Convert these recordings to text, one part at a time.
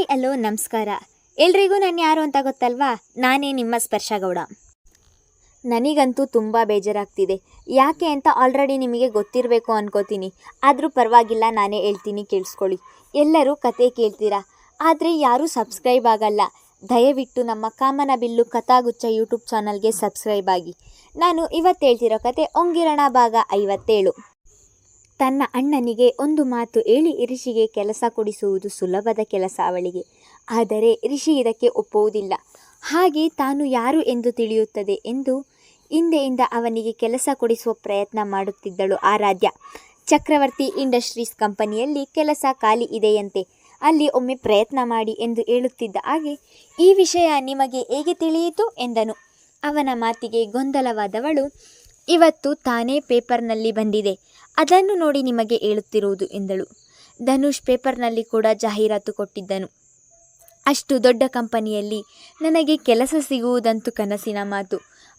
Hi, hello, ನಮಸ್ಕಾರ. ಎಲ್ರಿಗೂ ನಾನು ಯಾರು ಅಂತ ಗೊತ್ತಲ್ವಾ? ನಾನೇ ನಿಮ್ಮ ಸ್ಪರ್ಶಗೌಡ. ನನಗಂತೂ ತುಂಬ ಬೇಜಾರಾಗ್ತಿದೆ. ಯಾಕೆ ಅಂತ ಆಲ್ರೆಡಿ ನಿಮಗೆ ಗೊತ್ತಿರಬೇಕು ಅನ್ಕೋತೀನಿ. ಆದರೂ ಪರವಾಗಿಲ್ಲ, ನಾನೇ ಹೇಳ್ತೀನಿ, ಕೇಳಿಸ್ಕೊಳ್ಳಿ. ಎಲ್ಲರೂ ಕತೆ ಕೇಳ್ತೀರಾ? ಆದರೆ ಯಾರೂ ಸಬ್ಸ್ಕ್ರೈಬ್ ಆಗಲ್ಲ. ದಯವಿಟ್ಟು ನಮ್ಮ ಕಾಮನ ಬಿಲ್ಲು ಕಥಾಗುಚ್ಚ ಯೂಟ್ಯೂಬ್ ಚಾನಲ್ಗೆ ಸಬ್ಸ್ಕ್ರೈಬ್ ಆಗಿ. ನಾನು ಇವತ್ತು ಹೇಳ್ತಿರೋ ಕತೆ ಒಂಗಿರಣ ಭಾಗ ಐವತ್ತೇಳು. ತನ್ನ ಅಣ್ಣನಿಗೆ ಒಂದು ಮಾತು ಹೇಳಿ ಋಷಿಗೆ ಕೆಲಸ ಕೊಡಿಸುವುದು ಸುಲಭದ ಕೆಲಸ ಅವಳಿಗೆ. ಆದರೆ ಋಷಿ ಇದಕ್ಕೆ ಒಪ್ಪುವುದಿಲ್ಲ. ಹಾಗೆ ತಾನು ಯಾರು ಎಂದು ತಿಳಿಯುತ್ತದೆ ಎಂದು ಹಿಂದೆಯಿಂದ ಅವನಿಗೆ ಕೆಲಸ ಕೊಡಿಸುವ ಪ್ರಯತ್ನ ಮಾಡುತ್ತಿದ್ದಳು ಆರಾಧ್ಯ. ಚಕ್ರವರ್ತಿ ಇಂಡಸ್ಟ್ರೀಸ್ ಕಂಪನಿಯಲ್ಲಿ ಕೆಲಸ ಖಾಲಿ ಇದೆಯಂತೆ. ಅಲ್ಲಿ ಒಮ್ಮೆ ಪ್ರಯತ್ನ ಮಾಡಿ ಎಂದು ಹೇಳುತ್ತಿದ್ದ ಹಾಗೆ, ಈ ವಿಷಯ ನಿಮಗೆ ಹೇಗೆ ತಿಳಿಯಿತು? ಎಂದನು. ಅವನ ಮಾತಿಗೆ ಗೊಂದಲವಾದವಳು ಇವತ್ತು ತಾನೇ ಪೇಪರ್ನಲ್ಲಿ ಬಂದಿದೆ. ಅದನ್ನು ನೋಡಿ ನಿಮಗೆ ಹೇಳುತ್ತಿರುವುದು ಎಂದಳು. ಧನುಷ್ ಪೇಪರ್ನಲ್ಲಿ ಕೂಡ ಜಾಹೀರಾತು ಕೊಟ್ಟಿದ್ದನು. ಅಷ್ಟು ದೊಡ್ಡ ಕಂಪನಿಯಲ್ಲಿ ನನಗೆ ಕೆಲಸ ಸಿಗುವುದಂತೂ ಕನಸಿನ ಮಾತು.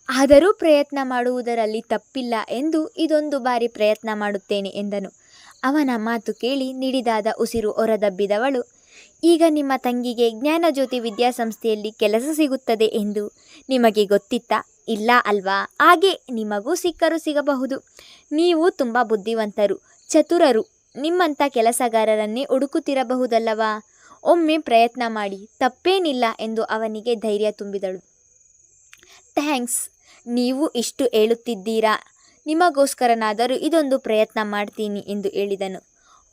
ಆದರೂ ಪ್ರಯತ್ನ ಮಾಡುವುದರಲ್ಲಿ ತಪ್ಪಿಲ್ಲ ಎಂದು ಇದೊಂದು ಬಾರಿ ಪ್ರಯತ್ನ ಮಾಡುತ್ತೇನೆ ಎಂದನು. ಅವನ ಮಾತು ಕೇಳಿ ನಿಡಿದಾದ ಉಸಿರು ಹೊರದಬ್ಬಿದವಳು, ಈಗ ನಿಮ್ಮ ತಂಗಿಗೆ ಜ್ಞಾನಜ್ಯೋತಿ ವಿದ್ಯಾಸಂಸ್ಥೆಯಲ್ಲಿ ಕೆಲಸ ಸಿಗುತ್ತದೆ ಎಂದು ನಿಮಗೆ ಗೊತ್ತಿತ್ತಾ? ಇಲ್ಲ ಅಲ್ವಾ? ಹಾಗೆ ನಿಮಗೂ ಸಿಕ್ಕರು ಸಿಗಬಹುದು. ನೀವು ತುಂಬ ಬುದ್ಧಿವಂತರು, ಚತುರರು. ನಿಮ್ಮಂಥ ಕೆಲಸಗಾರರನ್ನೇ ಹುಡುಕುತ್ತಿರಬಹುದಲ್ಲವಾ? ಒಮ್ಮೆ ಪ್ರಯತ್ನ ಮಾಡಿ, ತಪ್ಪೇನಿಲ್ಲ ಎಂದು ಅವನಿಗೆ ಧೈರ್ಯ ತುಂಬಿದಳು. ಥ್ಯಾಂಕ್ಸ್, ನೀವು ಇಷ್ಟು ಹೇಳುತ್ತಿದ್ದೀರಾ? ನಿಮಗೋಸ್ಕರನಾದರೂ ಇದೊಂದು ಪ್ರಯತ್ನ ಮಾಡ್ತೀನಿ ಎಂದು ಹೇಳಿದನು.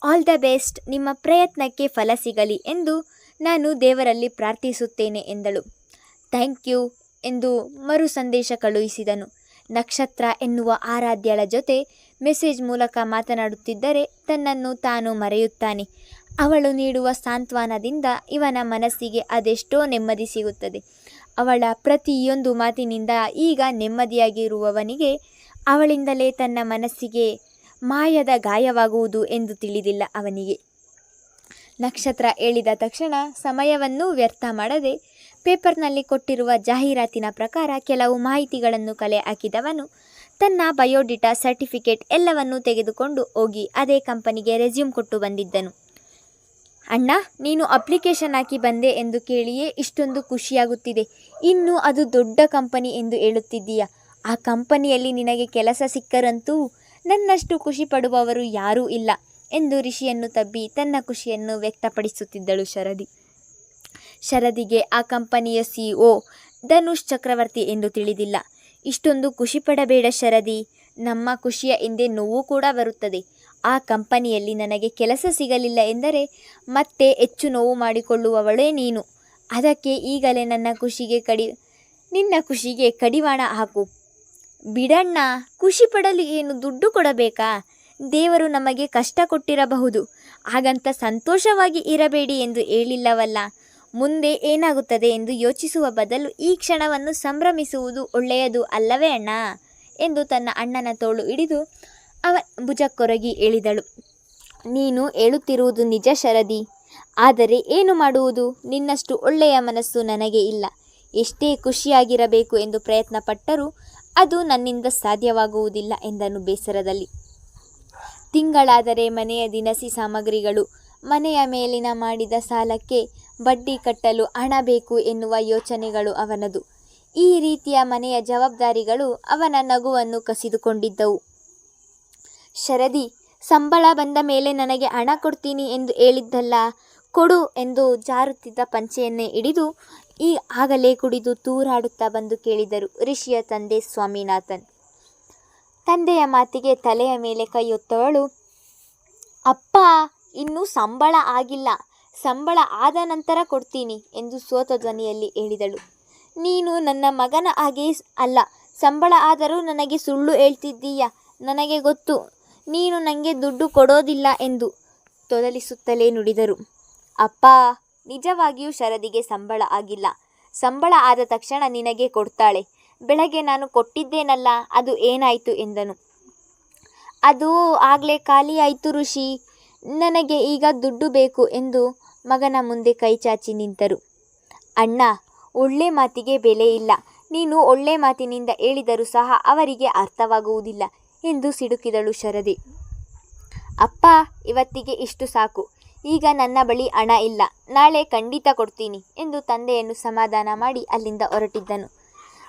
ಆಲ್ ದ ಬೆಸ್ಟ್, ನಿಮ್ಮ ಪ್ರಯತ್ನಕ್ಕೆ ಫಲ ಸಿಗಲಿ ಎಂದು ನಾನು ದೇವರಲ್ಲಿ ಪ್ರಾರ್ಥಿಸುತ್ತೇನೆ ಎಂದಳು. Thank you. ಎಂದು ಮರು ಸಂದೇಶ ಕಳುಹಿಸಿದನು. ನಕ್ಷತ್ರ ಎನ್ನುವ ಆರಾಧ್ಯಳ ಜೊತೆ ಮೆಸೇಜ್ ಮೂಲಕ ಮಾತನಾಡುತ್ತಿದ್ದರೆ ತನ್ನನ್ನು ತಾನು ಮರೆಯುತ್ತಾನೆ. ಅವಳು ನೀಡುವ ಸಾಂತ್ವನದಿಂದ ಇವನ ಮನಸ್ಸಿಗೆ ಅದೆಷ್ಟೋ ನೆಮ್ಮದಿ ಸಿಗುತ್ತದೆ. ಅವಳ ಪ್ರತಿಯೊಂದು ಮಾತಿನಿಂದ ಈಗ ನೆಮ್ಮದಿಯಾಗಿರುವವನಿಗೆ ಅವಳಿಂದಲೇ ತನ್ನ ಮನಸ್ಸಿಗೆ ಮಾಯದ ಗಾಯವಾಗುವುದು ಎಂದು ತಿಳಿದಿಲ್ಲ ಅವನಿಗೆ. ನಕ್ಷತ್ರ ಹೇಳಿದ ತಕ್ಷಣ ಸಮಯವನ್ನೂ ವ್ಯರ್ಥ ಮಾಡದೆ ಪೇಪರ್ನಲ್ಲಿ ಕೊಟ್ಟಿರುವ ಜಾಹೀರಾತಿನ ಪ್ರಕಾರ ಕೆಲವು ಮಾಹಿತಿಗಳನ್ನು ಕಲೆ ಹಾಕಿದವನು ತನ್ನ ಬಯೋಡಿಟಾ ಸರ್ಟಿಫಿಕೇಟ್ ಎಲ್ಲವನ್ನೂ ತೆಗೆದುಕೊಂಡು ಹೋಗಿ ಅದೇ ಕಂಪನಿಗೆ ರೆಸ್ಯೂಮ್ ಕೊಟ್ಟು ಬಂದಿದ್ದನು. ಅಣ್ಣ, ನೀನು ಅಪ್ಲಿಕೇಶನ್ ಹಾಕಿ ಬಂದೆ ಎಂದು ಕೇಳಿಯೇ ಇಷ್ಟೊಂದು ಖುಷಿಯಾಗುತ್ತಿದೆ. ಇನ್ನು ಅದು ದೊಡ್ಡ ಕಂಪನಿ ಎಂದು ಹೇಳುತ್ತಿದ್ದೀಯ? ಆ ಕಂಪನಿಯಲ್ಲಿ ನಿನಗೆ ಕೆಲಸ ಸಿಕ್ಕರಂತೂ ನನ್ನಷ್ಟು ಖುಷಿ ಪಡುವವರು ಯಾರೂ ಇಲ್ಲ ಎಂದು ಋಷಿಯನ್ನು ತಬ್ಬಿ ತನ್ನ ಖುಷಿಯನ್ನು ವ್ಯಕ್ತಪಡಿಸುತ್ತಿದ್ದಳು ಶರದಿ. ಶರದಿಗೆ ಆ ಕಂಪನಿಯ ಸಿಇಒ ಧನುಷ್ ಚಕ್ರವರ್ತಿ ಎಂದು ತಿಳಿದಿಲ್ಲ. ಇಷ್ಟೊಂದು ಖುಷಿ ಪಡಬೇಡ ಶರದಿ. ನಮ್ಮ ಖುಷಿಯ ಹಿಂದೆ ನೋವು ಕೂಡ ಬರುತ್ತದೆ. ಆ ಕಂಪನಿಯಲ್ಲಿ ನನಗೆ ಕೆಲಸ ಸಿಗಲಿಲ್ಲ ಎಂದರೆ ಮತ್ತೆ ಹೆಚ್ಚು ನೋವು ಮಾಡಿಕೊಳ್ಳುವವಳೇ ನೀನು. ಅದಕ್ಕೆ ಈಗಲೇ ನನ್ನ ಖುಷಿಗೆ ಕಡಿ, ನಿನ್ನ ಖುಷಿಗೆ ಕಡಿವಾಣ ಹಾಕು. ಬಿಡಣ್ಣ, ಖುಷಿ ಪಡಲು ಏನು ದುಡ್ಡು ಕೊಡಬೇಕಾ? ದೇವರು ನಮಗೆ ಕಷ್ಟ ಕೊಟ್ಟಿರಬಹುದು. ಹಾಗಂತ ಸಂತೋಷವಾಗಿ ಇರಬೇಡಿ ಎಂದು ಹೇಳಿಲ್ಲವಲ್ಲ. ಮುಂದೆ ಏನಾಗುತ್ತದೆ ಎಂದು ಯೋಚಿಸುವ ಬದಲು ಈ ಕ್ಷಣವನ್ನು ಸಂಭ್ರಮಿಸುವುದು ಒಳ್ಳೆಯದು ಅಲ್ಲವೇ ಅಣ್ಣ? ಎಂದು ತನ್ನ ಅಣ್ಣನ ತೋಳು ಹಿಡಿದು ಅವ ಭುಜಕ್ಕೊರಗಿ ಹೇಳಿದಳು. ನೀನು ಹೇಳುತ್ತಿರುವುದು ನಿಜ ಶರದಿ. ಆದರೆ ಏನು ಮಾಡುವುದು? ನಿನ್ನಷ್ಟು ಒಳ್ಳೆಯ ಮನಸ್ಸು ನನಗೆ ಇಲ್ಲ. ಎಷ್ಟೇ ಖುಷಿಯಾಗಿರಬೇಕು ಎಂದು ಪ್ರಯತ್ನ ಪಟ್ಟರೂ ಅದು ನನ್ನಿಂದ ಸಾಧ್ಯವಾಗುವುದಿಲ್ಲ ಎಂದನು ಬೇಸರದಲ್ಲಿ. ತಿಂಗಳಾದರೆ ಮನೆಯ ದಿನಸಿ ಸಾಮಗ್ರಿಗಳು ಮನೆಯ ಮೇಲಿನ ಮಾಡಿದ ಸಾಲಕ್ಕೆ ಬಡ್ಡಿ ಕಟ್ಟಲು ಹಣ ಬೇಕು ಎನ್ನುವ ಯೋಚನೆಗಳು ಅವನದು. ಈ ರೀತಿಯ ಮನೆಯ ಜವಾಬ್ದಾರಿಗಳು ಅವನ ನಗುವನ್ನು ಕಸಿದುಕೊಂಡಿದ್ದವು. ಶರದಿ, ಸಂಬಳ ಬಂದ ಮೇಲೆ ನನಗೆ ಹಣ ಕೊಡ್ತೀನಿ ಎಂದು ಹೇಳಿದ್ದಲ್ಲ, ಕೊಡು ಎಂದು ಜಾರುತ್ತಿದ್ದ ಪಂಚೆಯನ್ನೇ ಹಿಡಿದು ಈ ಆಗಲೇ ಕುಡಿದು ತೂರಾಡುತ್ತಾ ಬಂದು ಕೇಳಿದರು ಋಷಿಯ ತಂದೆ ಸ್ವಾಮಿನಾಥನ್. ತಂದೆಯ ಮಾತಿಗೆ ತಲೆಯ ಮೇಲೆ ಕೈಯೊತ್ತವಳು ಅಪ್ಪ, ಇನ್ನೂ ಸಂಬಳ ಆಗಿಲ್ಲ ಸಂಬಳ ಆದ ನಂತರ ಕೊಡ್ತೀನಿ ಎಂದು ಸೋತ ಧ್ವನಿಯಲ್ಲಿ ಹೇಳಿದಳು. ನೀನು ನನ್ನ ಮಗನ ಹಾಗೆ ಅಲ್ಲ, ಸಂಬಳ ಆದರೂ ನನಗೆ ಸುಳ್ಳು ಹೇಳ್ತಿದ್ದೀಯ? ನನಗೆ ಗೊತ್ತು, ನೀನು ನನಗೆ ದುಡ್ಡು ಕೊಡೋದಿಲ್ಲ ಎಂದು ತೊದಲಿಸುತ್ತಲೇ ನುಡಿದರು. ಅಪ್ಪ, ನಿಜವಾಗಿಯೂ ಶರದಿಗೆ ಸಂಬಳ ಆಗಿಲ್ಲ. ಸಂಬಳ ಆದ ತಕ್ಷಣ ನಿನಗೆ ಕೊಡ್ತಾಳೆ. ಬೆಳಗ್ಗೆ ನಾನು ಕೊಟ್ಟಿದ್ದೇನಲ್ಲ, ಅದು ಏನಾಯಿತು ಎಂದನು. ಅದು ಆಗಲೇ ಖಾಲಿಯಾಯಿತು ಋಷಿ. ನನಗೆ ಈಗ ದುಡ್ಡು ಬೇಕು ಎಂದು ಮಗನ ಮುಂದೆ ಕೈ ಚಾಚಿ ನಿಂತರು. ಅಣ್ಣ, ಒಳ್ಳೆ ಮಾತಿಗೆ ಬೆಲೆ ಇಲ್ಲ. ನೀನು ಒಳ್ಳೆ ಮಾತಿನಿಂದ ಹೇಳಿದರೂ ಸಹ ಅವರಿಗೆ ಅರ್ಥವಾಗುವುದಿಲ್ಲ ಎಂದು ಸಿಡುಕಿದಳು ಶರದಿ. ಅಪ್ಪ, ಇವತ್ತಿಗೆ ಇಷ್ಟು ಸಾಕು. ಈಗ ನನ್ನ ಬಳಿ ಹಣ ಇಲ್ಲ. ನಾಳೆ ಖಂಡಿತ ಕೊಡ್ತೀನಿ ಎಂದು ತಂದೆಯನ್ನು ಸಮಾಧಾನ ಮಾಡಿ ಅಲ್ಲಿಂದ ಹೊರಟಿದ್ದನು.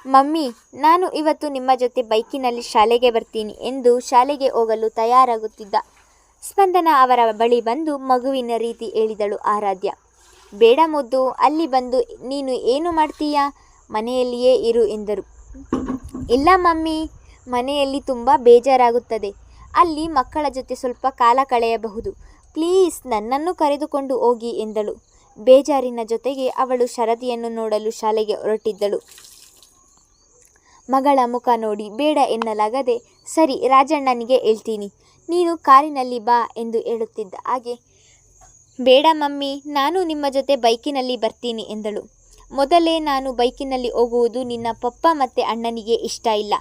ಮಮ್ಮಿ, ನಾನು ಇವತ್ತು ನಿಮ್ಮ ಜೊತೆ ಬೈಕಿನಲ್ಲಿ ಶಾಲೆಗೆ ಬರ್ತೀನಿ ಎಂದು ಶಾಲೆಗೆ ಹೋಗಲು ತಯಾರಾಗುತ್ತಿದ್ದ ಸ್ಪಂದನ ಅವರ ಬಳಿ ಬಂದು ಮಗುವಿನ ರೀತಿ ಹೇಳಿದಳು ಆರಾಧ್ಯ. ಬೇಡ ಮುದ್ದು, ಅಲ್ಲಿ ಬಂದು ನೀನು ಏನು ಮಾಡ್ತೀಯ? ಮನೆಯಲ್ಲಿಯೇ ಇರು ಎಂದರು. ಇಲ್ಲ ಮಮ್ಮಿ, ಮನೆಯಲ್ಲಿ ತುಂಬ ಬೇಜಾರಾಗುತ್ತದೆ. ಅಲ್ಲಿ ಮಕ್ಕಳ ಜೊತೆ ಸ್ವಲ್ಪ ಕಾಲ ಕಳೆಯಬಹುದು. ಪ್ಲೀಸ್ ನನ್ನನ್ನು ಕರೆದುಕೊಂಡು ಹೋಗಿ ಎಂದಳು. ಬೇಜಾರಿನ ಜೊತೆಗೆ ಅವಳು ಶರದಿಯನ್ನು ನೋಡಲು ಶಾಲೆಗೆ ಹೊರಟಿದ್ದಳು. ಮಗಳ ಮುಖ ನೋಡಿ, ಬೇಡ ಎನ್ನಲಾಗದೆ, ಸರಿ ರಾಜಣ್ಣನಿಗೆ ಹೇಳ್ತೀನಿ. ನೀನು ಕಾರಿನಲ್ಲಿ ಬಾ ಎಂದು ಹೇಳುತ್ತಿದ್ದ. ಹಾಗೆ, ಬೇಡ ಮಮ್ಮಿ, ನಾನು ನಿಮ್ಮ ಜೊತೆ ಬೈಕಿನಲ್ಲಿ ಬರ್ತೀನಿ ಎಂದಳು. ಮೊದಲೇ ನಾನು ಬೈಕಿನಲ್ಲಿ ಹೋಗುವುದು ನಿನ್ನ ಪಪ್ಪ ಮತ್ತು ಅಣ್ಣನಿಗೆ ಇಷ್ಟ ಇಲ್ಲ.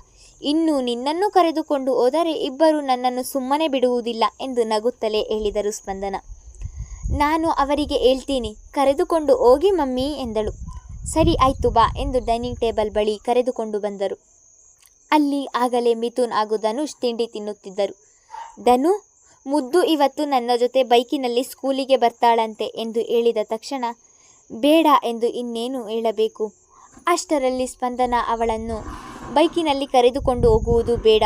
ಇನ್ನು ನಿನ್ನನ್ನು ಕರೆದುಕೊಂಡು ಹೋದರೆ ಇಬ್ಬರು ನನ್ನನ್ನು ಸುಮ್ಮನೆ ಬಿಡುವುದಿಲ್ಲ ಎಂದು ನಗುತ್ತಲೇ ಹೇಳಿದರು ಸ್ಪಂದನ. ನಾನು ಅವರಿಗೆ ಹೇಳ್ತೀನಿ, ಕರೆದುಕೊಂಡು ಹೋಗಿ ಮಮ್ಮಿ ಎಂದಳು. ಸರಿ, ಆಯ್ತು ಬಾ ಎಂದು ಡೈನಿಂಗ್ ಟೇಬಲ್ ಬಳಿ ಕರೆದುಕೊಂಡು ಬಂದರು. ಅಲ್ಲಿ ಆಗಲೇ ಮಿಥುನ್ ಹಾಗೂ ಧನುಷ್ ತಿಂಡಿ ತಿನ್ನುತ್ತಿದ್ದರು. ಧನು, ಮುದ್ದು ಇವತ್ತು ನನ್ನ ಜೊತೆ ಬೈಕಿನಲ್ಲಿ ಸ್ಕೂಲಿಗೆ ಬರ್ತಾಳಂತೆ ಎಂದು ಹೇಳಿದ ತಕ್ಷಣ, ಬೇಡ ಎಂದು ಇನ್ನೇನು ಹೇಳಬೇಕು? ಅಷ್ಟರಲ್ಲಿ ಸ್ಪಂದನ ಅವಳನ್ನು ಬೈಕಿನಲ್ಲಿ ಕರೆದುಕೊಂಡು ಹೋಗುವುದು ಬೇಡ.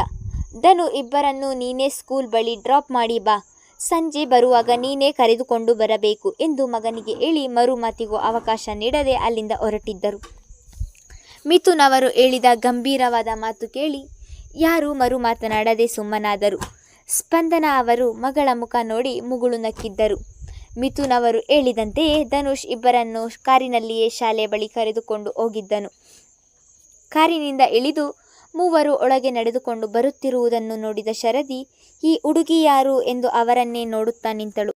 ಧನು, ಇಬ್ಬರನ್ನು ನೀನೇ ಸ್ಕೂಲ್ ಬಳಿ ಡ್ರಾಪ್ ಮಾಡಿ ಬಾ. ಸಂಜೆ ಬರುವಾಗ ನೀನೇ ಕರೆದುಕೊಂಡು ಬರಬೇಕು ಎಂದು ಮಗನಿಗೆ ಹೇಳಿ ಮರು ಮಾತಿಗೂ ಅವಕಾಶ ನೀಡದೆ ಅಲ್ಲಿಂದ ಹೊರಟಿದ್ದರು. ಮಿಥುನ್ ಅವರು ಹೇಳಿದ ಗಂಭೀರವಾದ ಮಾತು ಕೇಳಿ ಯಾರೂ ಮರು ಮಾತನಾಡದೆ ಸುಮ್ಮನಾದರು. ಸ್ಪಂದನ ಅವರು ಮಗಳ ಮುಖ ನೋಡಿ ಮುಗುಳು ನಕ್ಕಿದ್ದರು. ಮಿಥುನ್ ಅವರು ಹೇಳಿದಂತೆಯೇ ಧನುಷ್ ಇಬ್ಬರನ್ನು ಕಾರಿನಲ್ಲಿಯೇ ಶಾಲೆ ಬಳಿ ಕರೆದುಕೊಂಡು ಹೋಗಿದ್ದನು. ಕಾರಿನಿಂದ ಇಳಿದು ಮೂವರು ಒಳಗೆ ನಡೆದುಕೊಂಡು ಬರುತ್ತಿರುವುದನ್ನು ನೋಡಿದ ಶರದಿ, ಈ ಹುಡುಗಿ ಯಾರು ಎಂದು ಅವರನ್ನೇ ನೋಡುತ್ತಾ ನಿಂತಳು.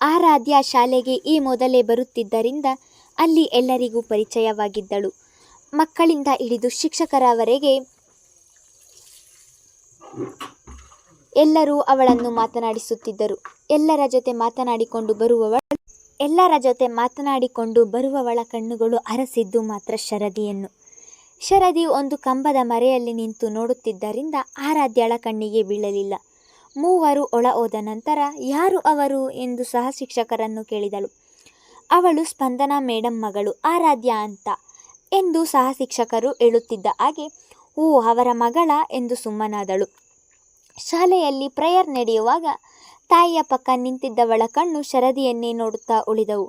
ಆರಾಧ್ಯ ಶಾಲೆಗೆ ಈ ಮೊದಲೇ ಬರುತ್ತಿದ್ದರಿಂದ ಅಲ್ಲಿ ಎಲ್ಲರಿಗೂ ಪರಿಚಯವಾಗಿದ್ದಳು. ಮಕ್ಕಳಿಂದ ಹಿಡಿದು ಶಿಕ್ಷಕರವರೆಗೆ ಎಲ್ಲರೂ ಅವಳನ್ನು ಮಾತನಾಡಿಸುತ್ತಿದ್ದರು. ಎಲ್ಲರ ಜೊತೆ ಮಾತನಾಡಿಕೊಂಡು ಬರುವವಳ ಎಲ್ಲರ ಜೊತೆ ಮಾತನಾಡಿಕೊಂಡು ಬರುವವಳ ಕಣ್ಣುಗಳು ಅರಸಿದ್ದು ಮಾತ್ರ ಶರದಿಯನ್ನು. ಶರದಿ ಒಂದು ಕಂಬದ ಮರೆಯಲ್ಲಿ ನಿಂತು ನೋಡುತ್ತಿದ್ದರಿಂದ ಆರಾಧ್ಯಳ ಕಣ್ಣಿಗೆ ಬೀಳಲಿಲ್ಲ. ಮೂವರು ಒಳ ಹೋದ ನಂತರ ಯಾರು ಅವರು ಎಂದು ಸಹ ಶಿಕ್ಷಕರನ್ನು ಕೇಳಿದಳು. ಅವಳು ಸ್ಪಂದನ ಮೇಡಮ್ ಮಗಳು ಆರಾಧ್ಯ ಅಂತ ಎಂದು ಸಹ ಶಿಕ್ಷಕರು ಹೇಳುತ್ತಿದ್ದ ಹಾಗೆ, ಓ, ಅವರ ಮಗಳ ಎಂದು ಸುಮ್ಮನಾದಳು. ಶಾಲೆಯಲ್ಲಿ ಪ್ರೇಯರ್ ನಡೆಯುವಾಗ ತಾಯಿಯ ಪಕ್ಕ ನಿಂತಿದ್ದವಳ ಕಣ್ಣು ಶರದಿಯನ್ನೇ ನೋಡುತ್ತಾ ಉಳಿದವು.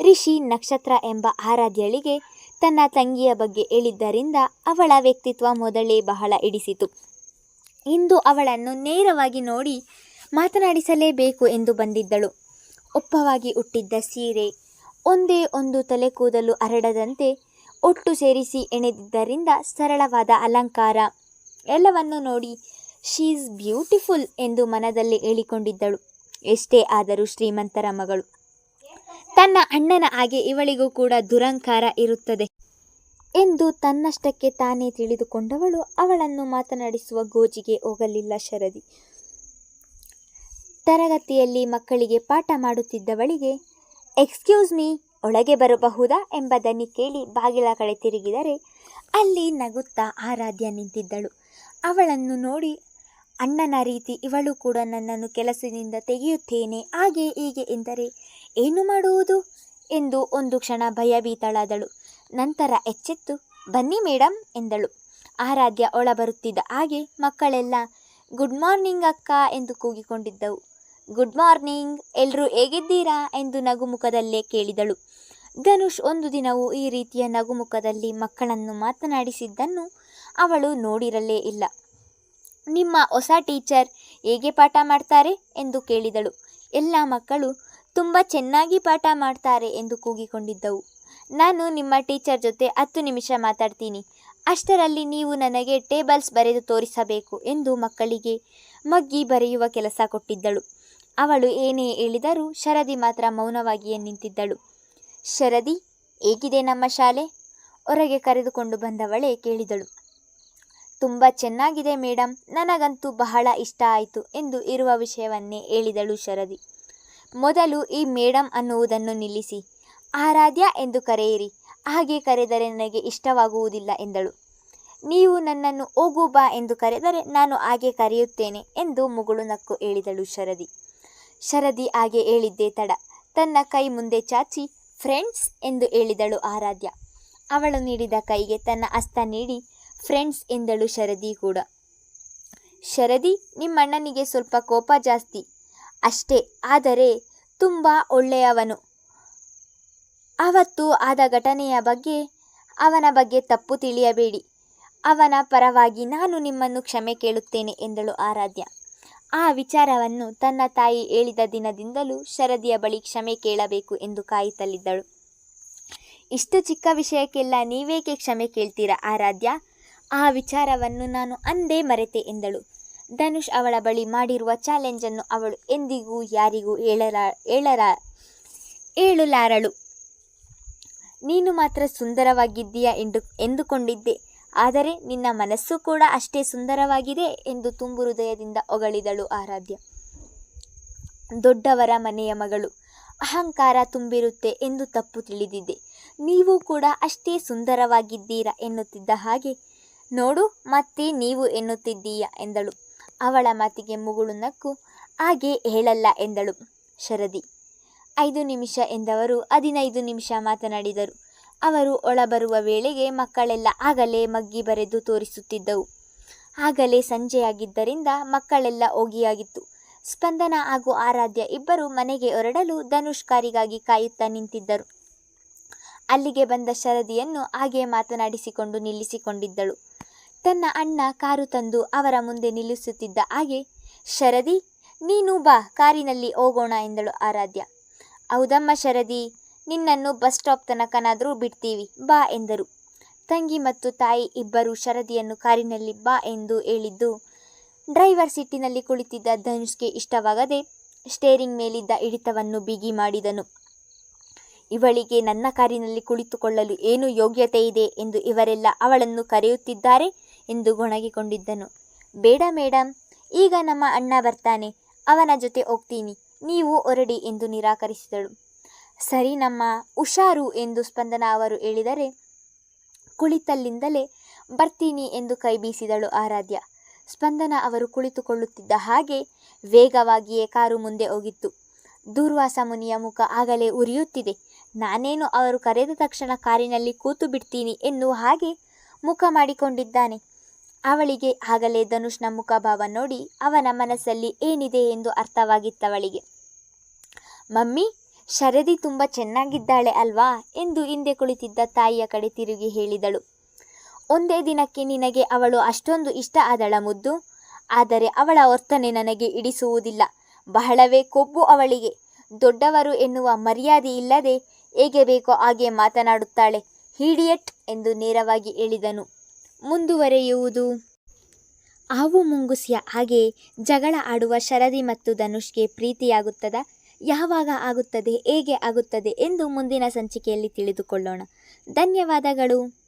ರಿಷಿ ನಕ್ಷತ್ರ ಎಂಬ ಆರಾಧ್ಯಳಿಗೆ ತನ್ನ ತಂಗಿಯ ಬಗ್ಗೆ ಹೇಳಿದ್ದರಿಂದ ಅವಳ ವ್ಯಕ್ತಿತ್ವ ಮೊದಲೇ ಬಹಳ ಇಡಿಸಿತು. ಇಂದು ಅವಳನ್ನು ನೇರವಾಗಿ ನೋಡಿ ಮಾತನಾಡಿಸಲೇಬೇಕು ಎಂದು ಬಂದಿದ್ದಳು. ಒಪ್ಪವಾಗಿ ಹುಟ್ಟಿದ್ದ ಸೀರೆ ಒಂದೇ ಒಂದು ತಲೆ ಕೂದಲು ಹರಡದಂತೆ ಒಟ್ಟು ಸೇರಿಸಿ ಎಣೆದಿದ್ದರಿಂದ ಸರಳವಾದ ಅಲಂಕಾರ ಎಲ್ಲವನ್ನು ನೋಡಿ ಶೀಸ್ ಬ್ಯೂಟಿಫುಲ್ ಎಂದು ಮನದಲ್ಲಿ ಹೇಳಿಕೊಂಡಿದ್ದಳು. ಎಷ್ಟೇ ಆದರೂ ಶ್ರೀಮಂತರ ಮಗಳು. ತನ್ನ ಅಣ್ಣನ ಹಾಗೆ ಇವಳಿಗೂ ಕೂಡ ದುರಂಕಾರ ಇರುತ್ತದೆ ಎಂದು ತನ್ನಷ್ಟಕ್ಕೆ ತಾನೇ ತಿಳಿದುಕೊಂಡವಳು. ಅವಳನ್ನು ಮಾತನಾಡಿಸುವ ಗೋಜಿಗೆ ಹೋಗಲಿಲ್ಲ ಶರದಿ. ತರಗತಿಯಲ್ಲಿ ಮಕ್ಕಳಿಗೆ ಪಾಠ ಮಾಡುತ್ತಿದ್ದವಳಿಗೆ ಎಕ್ಸ್ಕ್ಯೂಸ್ ಮೀ ಒಳಗೆ ಬರಬಹುದಾ? ಎಂಬ ದನಿ ಕೇಳಿ ಬಾಗಿಲ ಕಡೆ ತಿರುಗಿದರೆ ಅಲ್ಲಿ ನಗುತ್ತಾ ಆರಾಧ್ಯ ನಿಂತಿದ್ದಳು. ಅವಳನ್ನು ನೋಡಿ ಅಣ್ಣನ ರೀತಿ ಇವಳು ಕೂಡ ನನ್ನನ್ನು ಕೆಲಸದಿಂದ ತೆಗೆಯುತ್ತೇನೆ. ಹಾಗೆ ಹೀಗೆ ಎಂದರೆ ಏನು ಮಾಡುವುದು? ಎಂದು ಒಂದು ಕ್ಷಣ ಭಯಭೀತಳಾದಳು. ನಂತರ ಎಚ್ಚೆತ್ತು, ಬನ್ನಿ ಮೇಡಮ್ ಎಂದಳು. ಆರಾಧ್ಯ ಒಳ ಬರುತ್ತಿದ್ದ ಹಾಗೆ ಮಕ್ಕಳೆಲ್ಲ, ಗುಡ್ ಮಾರ್ನಿಂಗ್ ಅಕ್ಕ ಎಂದು ಕೂಗಿಕೊಂಡಿದ್ದವು. ಗುಡ್ ಮಾರ್ನಿಂಗ್ ಎಲ್ಲರೂ ಹೇಗಿದ್ದೀರಾ? ಎಂದು ನಗುಮುಖದಲ್ಲೇ ಕೇಳಿದಳು. ಧನುಷ್ ಒಂದು ದಿನವೂ ಈ ರೀತಿಯ ನಗುಮುಖದಲ್ಲಿ ಮಕ್ಕಳನ್ನು ಮಾತನಾಡಿಸಿದ್ದನ್ನು ಅವಳು ನೋಡಿರಲೇ ಇಲ್ಲ. ನಿಮ್ಮ ಹೊಸ ಟೀಚರ್ ಹೇಗೆ ಪಾಠ ಮಾಡ್ತಾರೆ ಎಂದು ಕೇಳಿದಳು. ಎಲ್ಲ ಮಕ್ಕಳು ತುಂಬ ಚೆನ್ನಾಗಿ ಪಾಠ ಮಾಡ್ತಾರೆ ಎಂದು ಕೂಗಿಕೊಂಡಿದ್ದವು. ನಾನು ನಿಮ್ಮ ಟೀಚರ್ ಜೊತೆ ಹತ್ತು ನಿಮಿಷ ಮಾತಾಡ್ತೀನಿ. ಅಷ್ಟರಲ್ಲಿ ನೀವು ನನಗೆ ಟೇಬಲ್ಸ್ ಬರೆದು ತೋರಿಸಬೇಕು ಎಂದು ಮಕ್ಕಳಿಗೆ ಮಗ್ಗಿ ಬರೆಯುವ ಕೆಲಸ ಕೊಟ್ಟಿದ್ದಳು. ಅವಳು ಏನೇ ಹೇಳಿದರೂ ಶರದಿ ಮಾತ್ರ ಮೌನವಾಗಿಯೇ ನಿಂತಿದ್ದಳು. ಶರದಿ, ಹೇಗಿದೆ ನಮ್ಮ ಶಾಲೆ? ಹೊರಗೆ ಕರೆದುಕೊಂಡು ಬಂದವಳೇ ಕೇಳಿದಳು. ತುಂಬ ಚೆನ್ನಾಗಿದೆ ಮೇಡಮ್ ನನಗಂತೂ ಬಹಳ ಇಷ್ಟ ಆಯಿತು ಎಂದು ಇರುವ ವಿಷಯವನ್ನೇ ಹೇಳಿದಳು ಶರದಿ. ಮೊದಲು ಈ ಮೇಡಮ್ ಅನ್ನುವುದನ್ನು ನಿಲ್ಲಿಸಿ. ಆರಾಧ್ಯ ಎಂದು ಕರೆಯಿರಿ. ಹಾಗೆ ಕರೆದರೆ ನನಗೆ ಇಷ್ಟವಾಗುವುದಿಲ್ಲ ಎಂದಳು. ನೀವು ನನ್ನನ್ನು ಹೋಗು ಬಾ ಎಂದು ಕರೆದರೆ ನಾನು ಹಾಗೆ ಕರೆಯುತ್ತೇನೆ ಎಂದು ಮುಗುಳು ನಕ್ಕು ಹೇಳಿದಳು ಶರದಿ. ಶರದಿ ಹಾಗೆ ಹೇಳಿದ್ದೇ ತಡ. ತನ್ನ ಕೈ ಮುಂದೆ ಚಾಚಿ, ಫ್ರೆಂಡ್ಸ್ ಎಂದು ಹೇಳಿದಳು ಆರಾಧ್ಯ. ಅವಳು ನೀಡಿದ ಕೈಗೆ ತನ್ನ ಹಸ್ತ ನೀಡಿ ಫ್ರೆಂಡ್ಸ್ ಎಂದಳು ಶರದಿ ಕೂಡ. ಶರದಿ, ನಿಮ್ಮಣ್ಣನಿಗೆ ಸ್ವಲ್ಪ ಕೋಪ ಜಾಸ್ತಿ. ಅಷ್ಟೇ, ಆದರೆ ತುಂಬ ಒಳ್ಳೆಯವನು. ಅವತ್ತು ಆದ ಘಟನೆಯ ಬಗ್ಗೆ, ಅವನ ಬಗ್ಗೆ ತಪ್ಪು ತಿಳಿಯಬೇಡಿ. ಅವನ ಪರವಾಗಿ ನಾನು ನಿಮ್ಮನ್ನು ಕ್ಷಮೆ ಕೇಳುತ್ತೇನೆ, ಎಂದಳು ಆರಾಧ್ಯ. ಆ ವಿಚಾರವನ್ನು ತನ್ನ ತಾಯಿ ಹೇಳಿದ ದಿನದಿಂದಲೂ ಶರದಿಯ ಬಳಿ ಕ್ಷಮೆ ಕೇಳಬೇಕು ಎಂದು ಕಾಯುತ್ತಲಿದ್ದಳು ಇಷ್ಟು ಚಿಕ್ಕ ವಿಷಯಕ್ಕೆಲ್ಲ ನೀವೇಕೆ ಕ್ಷಮೆ ಕೇಳ್ತೀರಾ ಆರಾಧ್ಯ? ಆ ವಿಚಾರವನ್ನು ನಾನು ಅಂದೇ ಮರೆತೆ ಎಂದಳು. ಧನುಷ್ ಅವಳ ಬಳಿ ಮಾಡಿರುವ ಚಾಲೆಂಜನ್ನು ಅವಳು ಎಂದಿಗೂ ಯಾರಿಗೂ ಹೇಳಲ ಹೇಳರ ಹೇಳಲಾರಳು. ನೀನು ಮಾತ್ರ ಸುಂದರವಾಗಿದ್ದೀಯಾ ಎಂದು, ಎಂದುಕೊಂಡಿದ್ದೆ. ಆದರೆ ನಿನ್ನ ಮನಸ್ಸು ಕೂಡ ಅಷ್ಟೇ ಸುಂದರವಾಗಿದೆ ಎಂದು ತುಂಬು ಹೃದಯದಿಂದ ಹೊಗಳಿದಳು ಆರಾಧ್ಯ. ದೊಡ್ಡವರ ಮನೆಯ ಮಗಳು, ಅಹಂಕಾರ ತುಂಬಿರುತ್ತೆ ಎಂದು ತಪ್ಪು ತಿಳಿದಿದ್ದೆ. ನೀವು ಕೂಡ ಅಷ್ಟೇ ಸುಂದರವಾಗಿದ್ದೀರಾ ಎನ್ನುತ್ತಿದ್ದ ಹಾಗೆ ನೋಡು, ಮತ್ತೆ ನೀವು ಎನ್ನುತ್ತಿದ್ದೀಯ? ಎಂದಳು. ಅವಳ ಮಾತಿಗೆ ಮುಗುಳು ನಕ್ಕು. ಹಾಗೆ ಹೇಳಲ್ಲ ಎಂದಳು ಶರದಿ. ಐದು ನಿಮಿಷ ಎಂದವರು ಹದಿನೈದು ನಿಮಿಷ ಮಾತನಾಡಿದರು. ಅವರು ಒಳಬರುವ ವೇಳೆಗೆ ಮಕ್ಕಳೆಲ್ಲ ಆಗಲೇ ಮಗ್ಗಿ ಬರೆದು ತೋರಿಸುತ್ತಿದ್ದವು. ಆಗಲೇ ಸಂಜೆಯಾಗಿದ್ದರಿಂದ ಮಕ್ಕಳೆಲ್ಲ ಹೋಗಿಯಾಗಿತ್ತು. ಸ್ಪಂದನ ಹಾಗೂ ಆರಾಧ್ಯ ಇಬ್ಬರು ಮನೆಗೆ ಹೊರಡಲು ಧನುಷ್ಕಾರಿಗಾಗಿ ಕಾಯುತ್ತಾ ನಿಂತಿದ್ದರು. ಅಲ್ಲಿಗೆ ಬಂದ ಶರದಿಯನ್ನು ಹಾಗೆ ಮಾತನಾಡಿಸಿಕೊಂಡು ನಿಲ್ಲಿಸಿಕೊಂಡಿದ್ದಳು. ತನ್ನ ಅಣ್ಣ ಕಾರು ತಂದು ಅವರ ಮುಂದೆ ನಿಲ್ಲಿಸುತ್ತಿದ್ದ ಹಾಗೆ, ಶರದಿ, ನೀನು ಬಾ, ಕಾರಿನಲ್ಲಿ ಹೋಗೋಣ ಎಂದಳು ಆರಾಧ್ಯ. ಹೌದಮ್ಮ ಶರದಿ, ನಿನ್ನನ್ನು ಬಸ್ ಸ್ಟಾಪ್ ತನಕನಾದರೂ ಬಿಡ್ತೀವಿ, ಬಾ ಎಂದರು. ತಂಗಿ ಮತ್ತು ತಾಯಿ ಇಬ್ಬರು ಶರದಿಯನ್ನು ಕಾರಿನಲ್ಲಿ ಬಾ ಎಂದು ಹೇಳಿದ್ದು, ಡ್ರೈವರ್ ಸೀಟಿನಲ್ಲಿ ಕುಳಿತಿದ್ದ ಧನುಷ್ಗೆ ಇಷ್ಟವಾಗದೆ, ಸ್ಟೇರಿಂಗ್ ಮೇಲಿದ್ದ ಹಿಡಿತವನ್ನು ಬಿಗಿ ಮಾಡಿದನು. ಇವಳಿಗೆ ನನ್ನ ಕಾರಿನಲ್ಲಿ ಕುಳಿತುಕೊಳ್ಳಲು ಏನು ಯೋಗ್ಯತೆ ಇದೆ ಎಂದು ಇವರೆಲ್ಲ ಅವಳನ್ನು ಕರೆಯುತ್ತಿದ್ದಾರೆ ಎಂದು ಗೊಣಗಿಕೊಂಡಿದ್ದನು. ಬೇಡ ಮೇಡಮ್ ಈಗ ನಮ್ಮ ಅಣ್ಣ ಬರ್ತಾನೆ, ಅವನ ಜೊತೆ ಹೋಗ್ತೀನಿ, ನೀವು ಹೊರಡಿ ಎಂದು ನಿರಾಕರಿಸಿದಳು. ಸರಿ ನಮ್ಮ ಹುಷಾರು ಎಂದು ಸ್ಪಂದನ ಅವರು ಹೇಳಿದರೆ, ಕುಳಿತಲ್ಲಿಂದಲೇ ಬರ್ತೀನಿ ಎಂದು ಕೈ ಬೀಸಿದಳು ಆರಾಧ್ಯ. ಸ್ಪಂದನ ಅವರು ಕುಳಿತುಕೊಳ್ಳುತ್ತಿದ್ದ ಹಾಗೆ ವೇಗವಾಗಿಯೇ ಕಾರು ಮುಂದೆ ಹೋಗಿತ್ತು. ದೂರ್ವಾಸ ಮುನಿಯ ಮುಖ ಆಗಲೇ ಉರಿಯುತ್ತಿದೆ. ನಾನೇನು ಅವರು ಕರೆದ ತಕ್ಷಣ ಕಾರಿನಲ್ಲಿ ಕೂತು ಬಿಡ್ತೀನಿ ಎನ್ನುವ ಹಾಗೆ ಮುಖ ಮಾಡಿಕೊಂಡಿದ್ದಾನೆ. ಅವಳಿಗೆ ಆಗಲೇ ಧನುಷ್ನ ಮುಖಭಾವ ನೋಡಿ ಅವನ ಮನಸ್ಸಲ್ಲಿ ಏನಿದೆ ಎಂದು ಅರ್ಥವಾಗಿತ್ತವಳಿಗೆ. ಮಮ್ಮಿ, ಶರದಿ ತುಂಬ ಚೆನ್ನಾಗಿದ್ದಾಳೆ ಅಲ್ವಾ ಎಂದು ಹಿಂದೆ ಕುಳಿತಿದ್ದ ತಾಯಿಯ ಕಡೆ ತಿರುಗಿ ಹೇಳಿದಳು. ಒಂದೇ ದಿನಕ್ಕೆ ನಿನಗೆ ಅವಳು ಅಷ್ಟೊಂದು ಇಷ್ಟ ಆದಳ ಮುದ್ದು. ಆದರೆ ಅವಳ ವರ್ತನೆ ನನಗೆ ಇಡಿಸುವುದಿಲ್ಲ ಬಹಳವೇ ಕೊಬ್ಬು ಅವಳಿಗೆ. ದೊಡ್ಡವರು ಎನ್ನುವ ಮರ್ಯಾದೆ ಇಲ್ಲದೆ ಹೇಗೆ ಬೇಕೋ ಹಾಗೆ ಮಾತನಾಡುತ್ತಾಳೆ. ಹೀಡಿಯಟ್ ಎಂದು ನೇರವಾಗಿ ಹೇಳಿದನು. ಮುಂದುವರೆಯುವುದು. ಹಾವು ಮುಂಗುಸಿಯ ಹಾಗೆ ಜಗಳ ಆಡುವ ಶರದಿ ಮತ್ತು ಧನುಷ್ಗೆ ಪ್ರೀತಿಯಾಗುತ್ತದ? ಯಾವಾಗ ಆಗುತ್ತದೆ, ಹೇಗೆ ಆಗುತ್ತದೆ ಎಂದು ಮುಂದಿನ ಸಂಚಿಕೆಯಲ್ಲಿ ತಿಳಿದುಕೊಳ್ಳೋಣ. ಧನ್ಯವಾದಗಳು.